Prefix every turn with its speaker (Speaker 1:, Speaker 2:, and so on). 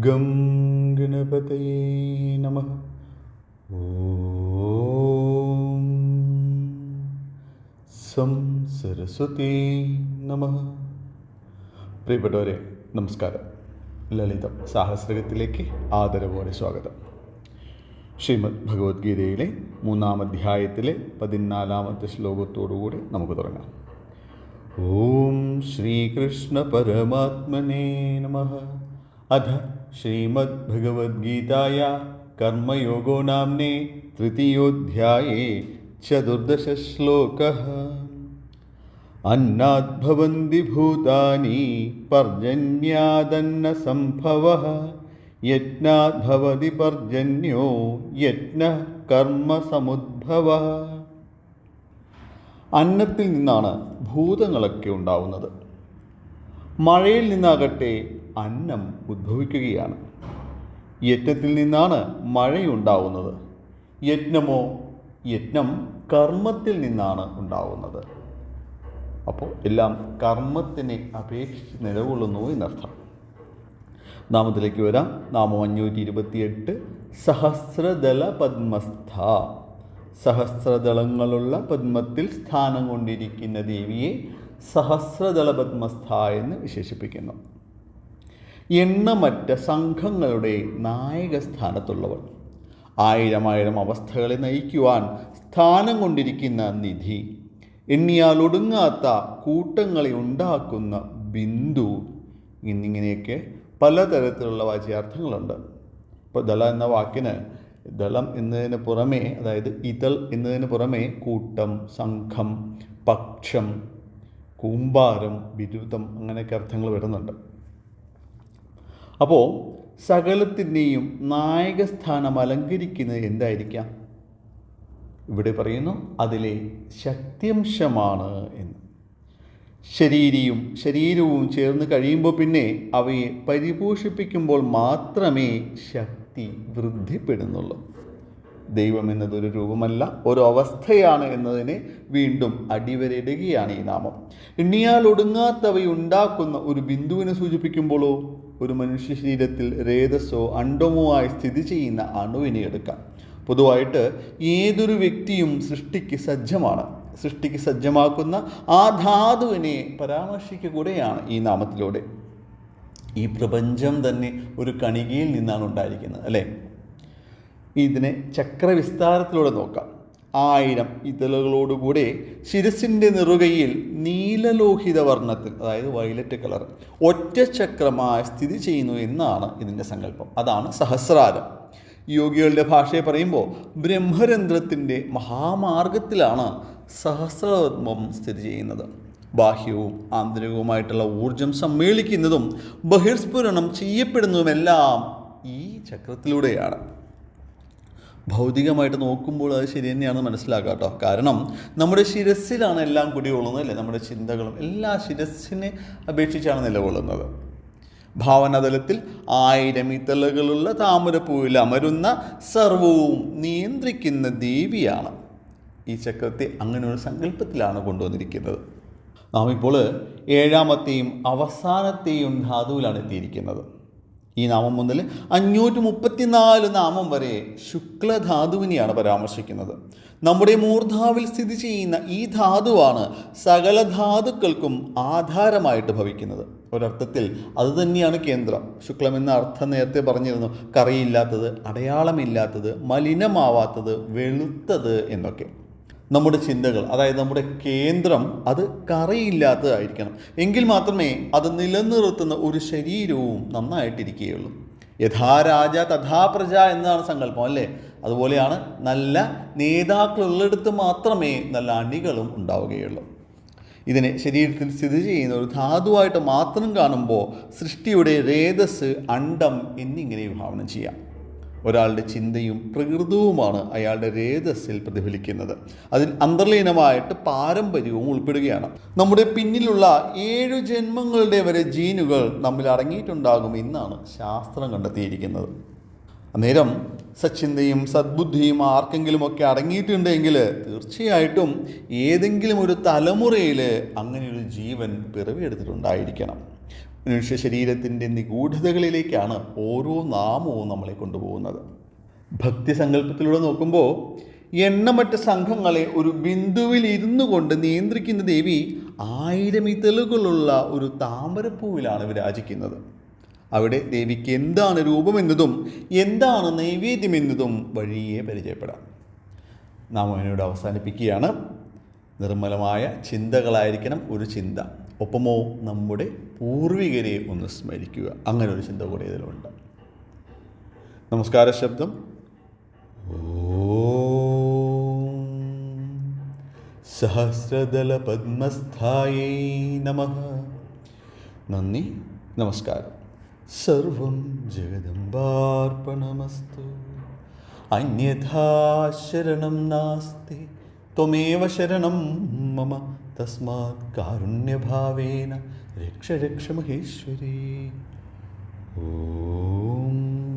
Speaker 1: Gum ഗണപതയേ നമ. ഓം some Saraswati നമ. പ്രിയപ്പെട്ടവരെ നമസ്കാരം. ലളിതം സാഹസ്രകത്തിലേക്ക് ആദരവോടെ സ്വാഗതം. ശ്രീമദ് ഭഗവത്ഗീതയിലെ മൂന്നാം അധ്യായത്തിലെ പതിനാലാമത്തെ ശ്ലോകത്തോടുകൂടി നമുക്ക് തുടങ്ങാം. ഓം ശ്രീകൃഷ്ണ പരമാത്മനേ നമ. അധ श्रीमद्भगवद्गीताया कर्मयोगो നാംനേ तृतीयोऽध्याये चतुर्दशश्लोकः। അന്നാദ്ഭവന്തി ഭൂതാനി पर्जन्यादन्नसम्भवः। യജ്ഞാദ്ഭവതി പർജന്യോ യജ്ഞ कर्मसमुद्भवः। അന്നത്തിൽ നിന്നാണ് ഭൂതങ്ങളൊക്കെ ഉണ്ടാവുന്നത്. മഴയിൽ നിന്നാകട്ടെ അന്നം ഉദ്ഭവിക്കുകയാണ്. യജ്ഞത്തിൽ നിന്നാണ് മഴയുണ്ടാവുന്നത്. യജ്ഞമോ? യജ്ഞം കർമ്മത്തിൽ നിന്നാണ് ഉണ്ടാവുന്നത്. അപ്പോൾ എല്ലാം കർമ്മത്തിനെ അപേക്ഷിച്ച് നിലകൊള്ളുന്നു എന്നർത്ഥം. നാമത്തിലേക്ക് വരാം. നാമം അഞ്ഞൂറ്റി ഇരുപത്തിയെട്ട് സഹസ്രദള പത്മസ്ഥ സഹസ്രദളങ്ങളുള്ള പത്മത്തിൽ സ്ഥാനം കൊണ്ടിരിക്കുന്ന ദേവിയെ സഹസ്രദള പത്മസ്ഥ എന്ന് വിശേഷിപ്പിക്കുന്നു. എണ്ണമറ്റ സംഘങ്ങളുടെ നായക സ്ഥാനത്തുള്ളവൾ ആയിരം ആയിരം അവസ്ഥകളെ നയിക്കുവാൻ സ്ഥാനം കൊണ്ടിരിക്കുന്ന നിധി. എണ്ണിയാൽ ഒടുങ്ങാത്ത കൂട്ടങ്ങളെ ഉണ്ടാക്കുന്ന ബിന്ദു. എന്നിങ്ങനെയൊക്കെ പലതരത്തിലുള്ള വാച്യാർത്ഥങ്ങളുണ്ട്. ഇപ്പോൾ ദള എന്ന വാക്കിന് ദളം എന്നതിന് പുറമേ അതായത് ഇതൾ എന്നതിന് പുറമേ കൂട്ടം സംഘം പക്ഷം കൂമ്പാരം ബിരുദം അങ്ങനെയൊക്കെ അർത്ഥങ്ങൾ വരുന്നുണ്ട്. അപ്പോൾ സകലത്തിന്റെയും നായകസ്ഥാനം അലങ്കരിക്കുന്നത് എന്തായിരിക്കാം? ഇവിടെ പറയുന്നു അതിലെ ശക്തിയംശമാണ് എന്ന്. ശരീരിയും ശരീരവും ചേർന്ന് കഴിയുമ്പോൾ പിന്നെ അവയെ പരിപോഷിപ്പിക്കുമ്പോൾ മാത്രമേ ശക്തി വൃദ്ധിപ്പെടുന്നുള്ളൂ. ദൈവം എന്നതൊരു രൂപമല്ല ഒരു അവസ്ഥയാണ് എന്നതിനെ വീണ്ടും അടിവരയിടുകയാണ് ഈ നാമം. എണ്ണിയാൽ ഒടുങ്ങാത്തവയുണ്ടാക്കുന്ന ഒരു ബിന്ദുവിനെ സൂചിപ്പിക്കുമ്പോഴോ? ഒരു മനുഷ്യ ശരീരത്തിൽ രേതസ്സോ അണ്ടമോ ആയി സ്ഥിതി ചെയ്യുന്ന അണുവിനെ എടുക്കാം. പൊതുവായിട്ട് ഏതൊരു വ്യക്തിയും സൃഷ്ടിക്ക് സജ്ജമാണ്. സൃഷ്ടിക്ക് സജ്ജമാക്കുന്ന ആ ധാതുവിനെ പരാമർശിക്കുകയാണ് ഈ നാമത്തിലൂടെ. ഈ പ്രപഞ്ചം തന്നെ ഒരു കണികയിൽ നിന്നാണ് ഉണ്ടായിരിക്കുന്നത് അല്ലേ? ഇതിനെ ചക്രവിസ്താരത്തിലൂടെ നോക്കാം. ആയിരം ഇതളുകളോടുകൂടെ ശിരസിന്റെ നിറുകയിൽ നീലലോഹിത വർണത്തിൽ അതായത് വയലറ്റ് കളർ ഒറ്റ ചക്രമായി സ്ഥിതി ചെയ്യുന്നു എന്നാണ് ഇതിന്റെ സങ്കല്പം. അതാണ് സഹസ്രാരം. യോഗികളുടെ ഭാഷയെ പറയുമ്പോൾ ബ്രഹ്മരന്ധ്രത്തിന്റെ മഹാമാർഗത്തിലാണ് സഹസ്രപത്മം സ്ഥിതി ചെയ്യുന്നത്. ബാഹ്യവും ആന്തരികവുമായിട്ടുള്ള ഊർജം സമ്മേളിക്കുന്നതും ബഹിർസ്ഫുരണം ചെയ്യപ്പെടുന്നതുമെല്ലാം ഈ ചക്രത്തിലൂടെയാണ്. ഭൗതികമായിട്ട് നോക്കുമ്പോൾ അത് ശരി തന്നെയാണ് മനസ്സിലാക്കുക കേട്ടോ. കാരണം നമ്മുടെ ശിരസ്സിലാണ് എല്ലാം കുടികൊള്ളുന്നത് അല്ലേ? നമ്മുടെ ചിന്തകളും എല്ലാ ശിരസ്സിനെ അപേക്ഷിച്ചാണ് നിലകൊള്ളുന്നത്. ഭാവനതലത്തിൽ ആയിരം ഇതളുകളുള്ള താമരപ്പൂവിൽ അമരുന്ന സർവവും നിയന്ത്രിക്കുന്ന ദേവിയാണ്. ഈ ചക്രത്തെ അങ്ങനെ ഒരു സങ്കല്പത്തിലാണ് കൊണ്ടുവന്നിരിക്കുന്നത്. നാം ഇപ്പോൾ ഏഴാമത്തെയും അവസാനത്തെയും ധാതുവിലാണ് എത്തിയിരിക്കുന്നത്. ഈ നാമം മുതൽ അഞ്ഞൂറ്റി മുപ്പത്തിനാല് നാമം വരെ ശുക്ലധാതുവിനെയാണ് പരാമർശിക്കുന്നത്. നമ്മുടെ മൂർധാവിൽ സ്ഥിതി ചെയ്യുന്ന ഈ ധാതുവാണ് സകല ധാതുക്കൾക്കും ആധാരമായിട്ട് ഭവിക്കുന്നത്. ഒരർത്ഥത്തിൽ അത് തന്നെയാണ് കേന്ദ്രം. ശുക്ലം എന്ന അർത്ഥം നേരത്തെ പറഞ്ഞിരുന്നു. കറിയില്ലാത്തത് അടയാളമില്ലാത്തത് മലിനമാവാത്തത് വെളുത്തത് എന്നൊക്കെ. നമ്മുടെ ചിന്തകൾ അതായത് നമ്മുടെ കേന്ദ്രം അത് കറയില്ലാത്തതായിരിക്കണം. എങ്കിൽ മാത്രമേ അത് നിലനിർത്തുന്ന ഒരു ശരീരവും നന്നായിട്ടിരിക്കുകയുള്ളൂ. യഥാ രാജ തഥാ പ്രജ എന്നതാണ് സങ്കല്പം അല്ലേ? അതുപോലെയാണ് നല്ല നേതാക്കളുള്ളിടത്ത് മാത്രമേ നല്ല അണികളും ഉണ്ടാവുകയുള്ളൂ. ഇതിനെ ശരീരത്തിൽ സ്ഥിതി ചെയ്യുന്ന ഒരു ധാതുവായിട്ട് മാത്രം കാണുമ്പോൾ സൃഷ്ടിയുടെ രേതസ് അണ്ടം എന്നിങ്ങനെ വിഭാവനം ചെയ്യാം. ഒരാളുടെ ചിന്തയും പ്രകൃതവുമാണ് അയാളുടെ രേതസ്സിൽ പ്രതിഫലിക്കുന്നത്. അതിൽ അന്തർലീനമായിട്ട് പാരമ്പര്യവും ഉൾപ്പെടുകയാണ്. നമ്മുടെ പിന്നിലുള്ള ഏഴു ജന്മങ്ങളുടെ വരെ ജീനുകൾ നമ്മിൽ അടങ്ങിയിട്ടുണ്ടാകും എന്നാണ് ശാസ്ത്രം കണ്ടെത്തിയിരിക്കുന്നത്. അന്നേരം സച്ചിന്തയും സദ്ബുദ്ധിയും ആർക്കെങ്കിലുമൊക്കെ അടങ്ങിയിട്ടുണ്ടെങ്കിൽ തീർച്ചയായിട്ടും ഏതെങ്കിലും ഒരു തലമുറയിൽ അങ്ങനെയൊരു ജീവൻ പിറവിയെടുത്തിട്ടുണ്ടായിരിക്കണം. മനുഷ്യ ശരീരത്തിന്റെ നിഗൂഢതകളിലേക്കാണ് ഓരോ നാമവും നമ്മളെ കൊണ്ടുപോകുന്നത്. ഭക്തി സങ്കല്പത്തിലൂടെ നോക്കുമ്പോൾ എണ്ണമറ്റ സംഘങ്ങളെ ഒരു ബിന്ദുവിൽ ഇരുന്നു കൊണ്ട് നിയന്ത്രിക്കുന്ന ദേവി ആയിരം ഇതളുകളുള്ള ഒരു താമരപ്പൂവിലാണ് വിരാജിക്കുന്നത് അവിടെ ദേവിക്ക് എന്താണ് രൂപമെന്നതും എന്താണ് നൈവേദ്യമെന്നതും വഴിയെ പരിചയപ്പെടാം. നാം അതിനോട് അവസാനിപ്പിക്കുകയാണ്. നിർമ്മലമായ ചിന്തകളായിരിക്കണം ഒരു ചിന്ത. ഒപ്പമോ നമ്മുടെ പൂർവികരെ ഒന്ന് സ്മരിക്കുക. അങ്ങനെ ഒരു ചിന്ത കൂടെ ഇതിലുണ്ട്. നമസ്കാര ശബ്ദം. സഹസ്രദല പത്മസ്ഥായേ നമ. നന്ദി നമസ്കാരം. സർവം ജഗദംബാർപ്പണമസ്തു. അന്യഥാ ശരണം നാസ്തി ത്വമേവ ശരണം മമ. तस्मात् कारुण्यभावेन रिक्ष रिक्ष महेश्वरी। ॐ